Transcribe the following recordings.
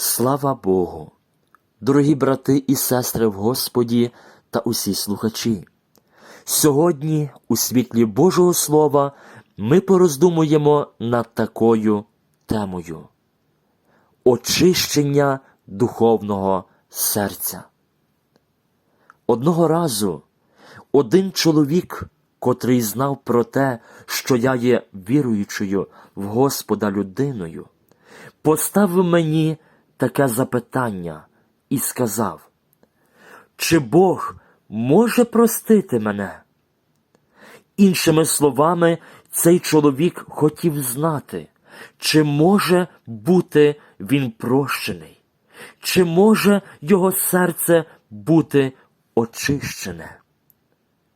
Слава Богу! Дорогі брати і сестри в Господі та усі слухачі. Сьогодні, у світлі Божого Слова, ми пороздумуємо над такою темою очищення духовного серця. Одного разу один чоловік, котрий знав про те, що я є віруючою в Господа людиною, поставив мені таке запитання і сказав, чи Бог може простити мене? Іншими словами, цей чоловік хотів знати, чи може бути він прощений, чи може його серце бути очищене.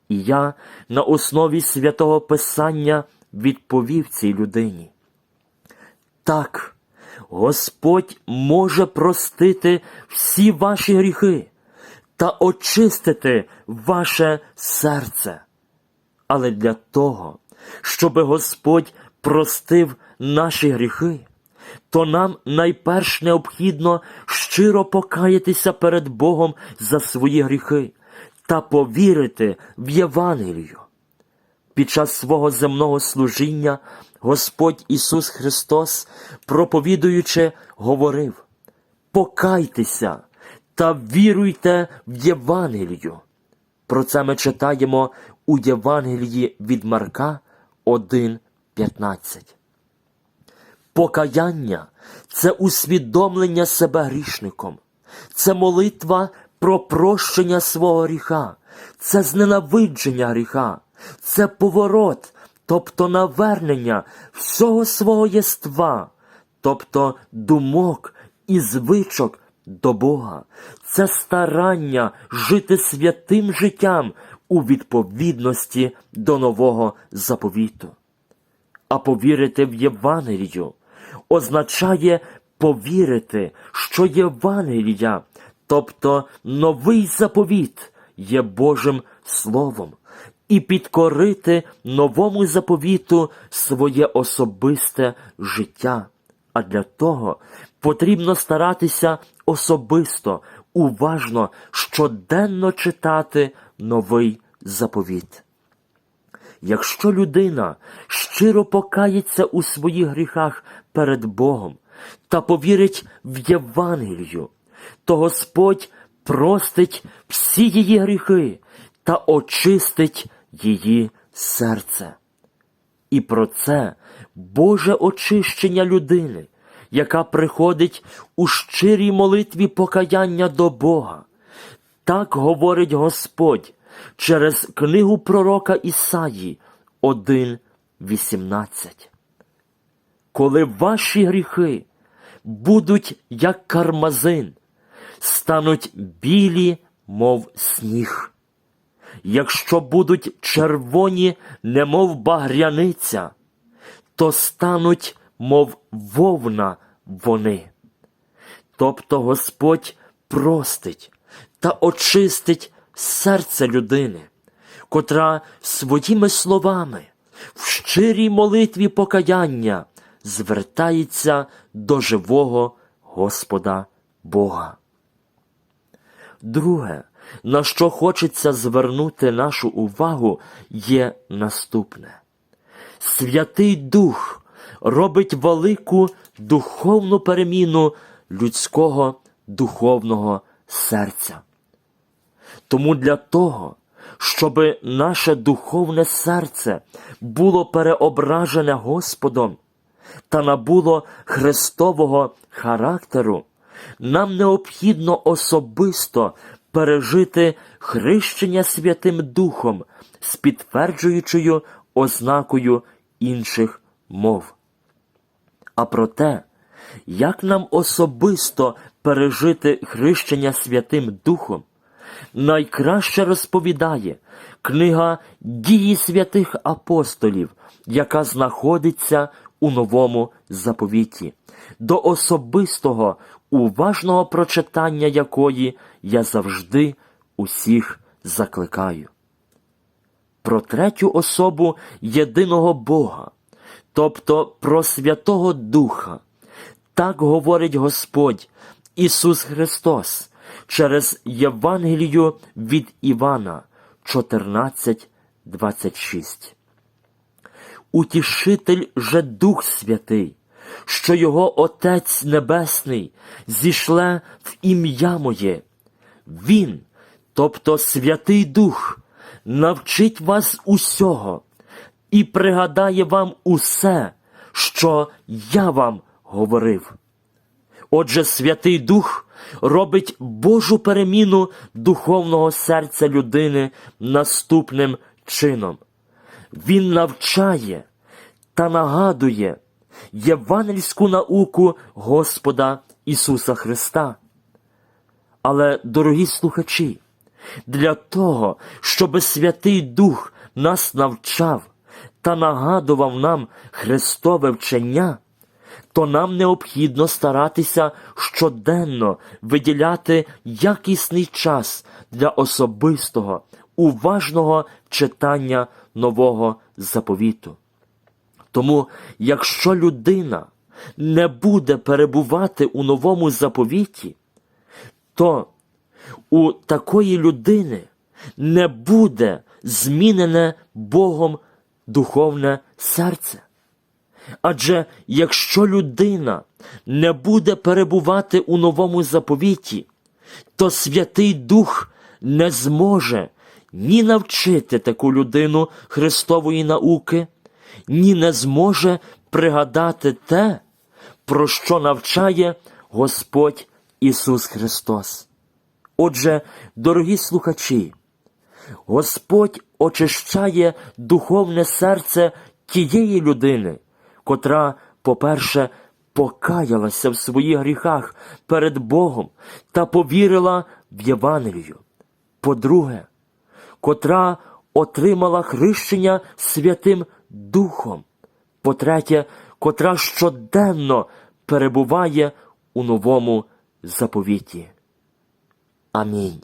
І я на основі святого Писання відповів цій людині. Так, Господь може простити всі ваші гріхи та очистити ваше серце. Але для того, щоб Господь простив наші гріхи, то нам найперш необхідно щиро покаятися перед Богом за свої гріхи та повірити в Євангелію. Під час свого земного служіння Господь Ісус Христос, проповідуючи, говорив: Покайтеся та віруйте в Євангелію. Про це ми читаємо у Євангелії від Марка 1.15. Покаяння це усвідомлення себе грішником, це молитва про прощення свого гріха, це зненавидження гріха, це поворот, тобто навернення всього свого єства, тобто думок і звичок до Бога, це старання жити святим життям у відповідності до нового заповіту. А повірити в Євангелію означає повірити, що Євангелія, тобто новий заповіт, є Божим Словом, і підкорити новому заповіту своє особисте життя. А для того потрібно старатися особисто, уважно, щоденно читати новий заповіт. Якщо людина щиро покається у своїх гріхах перед Богом та повірить в Євангелію, то Господь простить всі її гріхи та очистить її серце. І про це Боже очищення людини, яка приходить у щирій молитві покаяння до Бога. Так говорить Господь через книгу пророка Ісаї 1.18. Коли ваші гріхи будуть як кармазин, стануть білі, мов сніг. Якщо будуть червоні, немов багряниця, то стануть, мов вовна вони. Тобто Господь простить та очистить серце людини, котра своїми словами в щирій молитві покаяння звертається до живого Господа Бога. Друге, на що хочеться звернути нашу увагу, є наступне. Святий Дух робить велику духовну переміну людського духовного серця. Тому для того, щоб наше духовне серце було переображене Господом та набуло Христового характеру, нам необхідно особисто пережити хрещення Святим Духом з підтверджуючою ознакою інших мов. А про те, як нам особисто пережити хрещення Святим Духом, найкраще розповідає книга дії святих апостолів, яка знаходиться у новому заповіті, до особистого, уважного прочитання якої я завжди усіх закликаю. Про третю особу єдиного Бога, тобто про Святого Духа, Так говорить Господь Ісус Христос через Євангелію від Івана 14, 26. Утішитель же Дух Святий, що Його Отець Небесний зішле в ім'я моє. Він, тобто Святий Дух, навчить вас усього і пригадає вам усе, що я вам говорив. Отже, Святий Дух робить Божу переміну духовного серця людини наступним чином. Він навчає та нагадує євангельську науку Господа Ісуса Христа. Але, дорогі слухачі, для того, щоб Святий Дух нас навчав та нагадував нам Христове вчення, то нам необхідно старатися щоденно виділяти якісний час для особистого, уважного читання нового заповіту. Тому, якщо людина не буде перебувати у новому заповіті, то у такої людини не буде змінене Богом духовне серце. Адже якщо людина не буде перебувати у новому заповіті, то Святий Дух не зможе ні навчити таку людину Христової науки, ні не зможе пригадати те, про що навчає Господь Ісус Христос. Отже, дорогі слухачі, Господь очищає духовне серце тієї людини, котра, по-перше, покаялася в своїх гріхах перед Богом та повірила в Євангелію. По-друге, котра отримала хрещення Святим Духом. По-третє, котра щоденно перебуває у новому заповіті. Амінь.